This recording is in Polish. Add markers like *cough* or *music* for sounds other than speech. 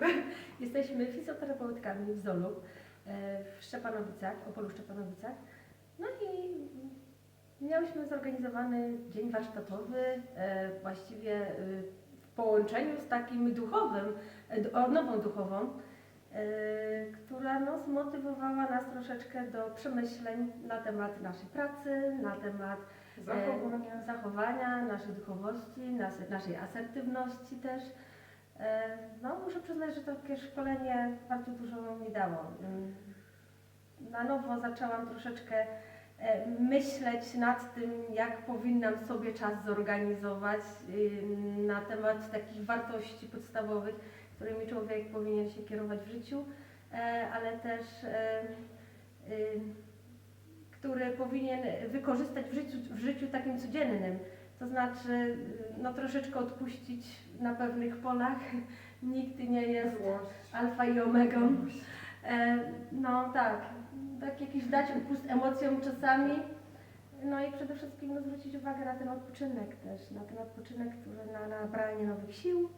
dobry. *laughs* Jesteśmy fizjoterapeutkami w Zolu e, w Szczepanowicach, Opolu Szczepanowicach. No i miałyśmy zorganizowany dzień warsztatowy, e, właściwie e, w połączeniu z takim duchowym, odnową duchową, która no, zmotywowała nas troszeczkę do przemyśleń na temat naszej pracy, na temat Zachowania. zachowania, naszej duchowości, nas- naszej asertywności też. Muszę przyznać, że takie szkolenie bardzo dużo mi dało. Na nowo zaczęłam troszeczkę e, myśleć nad tym, jak powinnam sobie czas zorganizować y, na temat takich wartości podstawowych, którymi człowiek powinien się kierować w życiu, e, ale też e, y, który powinien wykorzystać w życiu, w życiu takim codziennym. To znaczy, no troszeczkę odpuścić na pewnych polach. Nikt nie jest alfa i omegą. E, no tak, tak jakiś dać upust emocjom czasami. No i przede wszystkim no, zwrócić uwagę na ten odpoczynek też, na ten odpoczynek, który na nabranie nowych sił,